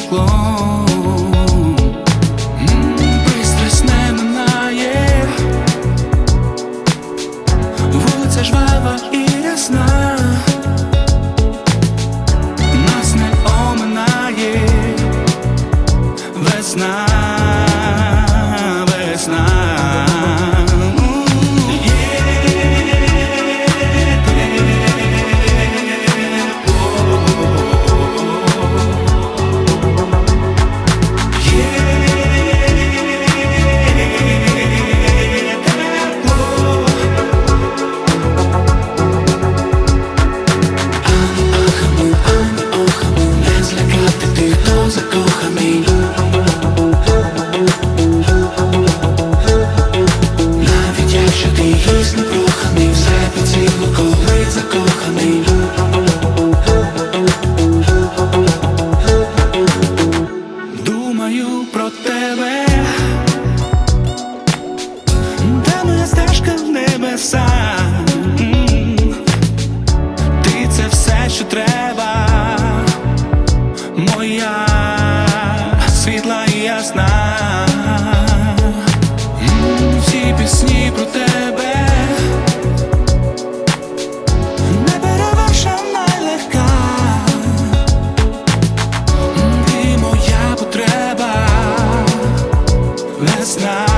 chegou. небеса, ти це все, що треба, моя світла і ясна, всі пісні про тебе, неперевершена легка, ти моя потреба, весна.